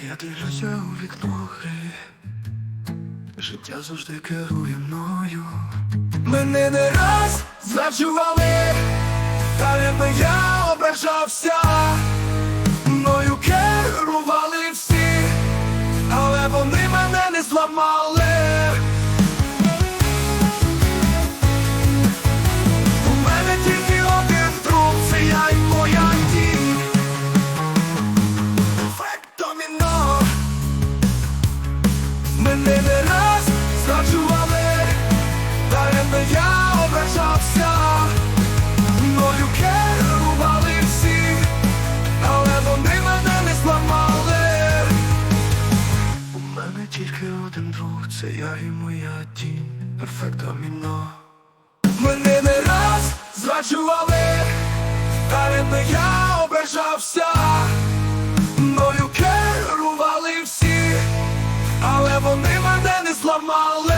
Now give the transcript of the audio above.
Я дивлюся у вікнохи, життя завжди керує мною. Мене не раз зраджували, та якби я ображався, мною керували всі, але вони мене не зламали. Мене не раз зраджували, якби я ображався, мною керували всі, але вони мене не зламали. У мене тільки один друг, це я і моя тінь, ефект доміно. Мене не раз зраджували, якби я ображався, Мали